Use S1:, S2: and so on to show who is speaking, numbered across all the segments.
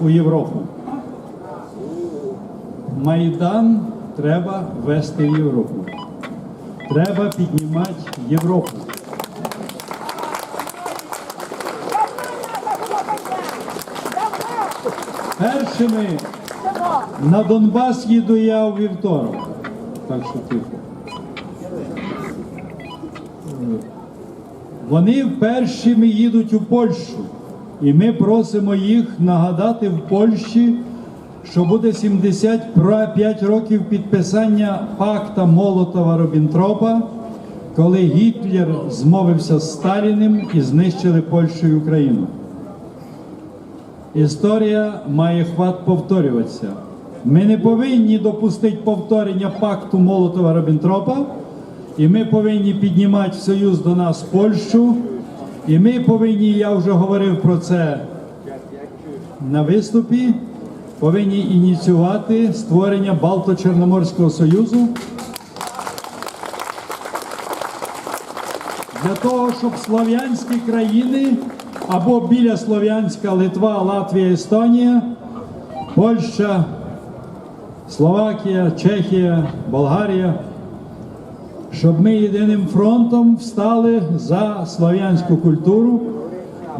S1: у Європу. Майдан треба вести в Європу. Треба піднімати Європу. Першими на Донбас їду я у вівторок. Так що тихо. Вони першими їдуть у Польщу. І ми просимо їх нагадати в Польщі, що буде 75 років підписання пакта Молотова Робінтропа, коли Гітлер змовився з Сталіним і знищили Польщу і Україну. Історія має хват повторюватися. Ми не повинні допустити повторення пакту Молотова Робінтропа, і ми повинні піднімати в союз до нас Польщу. І ми повинні, я вже говорив про це на виступі, повинні ініціювати створення Балто-Чорноморського Союзу. Для того, щоб слов'янські країни або біля Слов'янська, Литва, Латвія, Естонія, Польща, Словакія, Чехія, Болгарія, щоб ми єдиним фронтом встали за слов'янську культуру,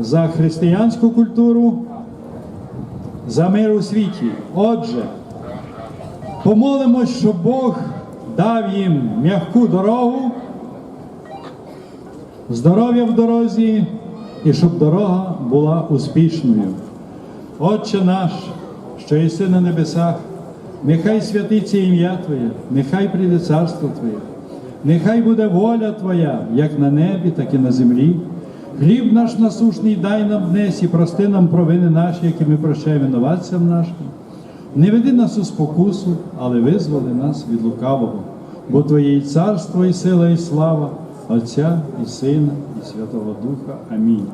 S1: за християнську культуру, за мир у світі. Отже, помолимось, щоб Бог дав їм м'яку дорогу, здоров'я в дорозі і щоб дорога була успішною. Отче наш, що єси на небесах, нехай святиться ім'я Твоє, нехай прийде царство Твоє, нехай буде воля Твоя, як на небі, так і на землі. Хліб наш насушний дай нам днес і прости нам провини наші, які ми прощаємо винуватцям нашим. Не веди нас у спокусу, але визволи нас від лукавого, бо Твоє і царство, і сила, і слава, Отця і Сина, і Святого Духа. Амінь.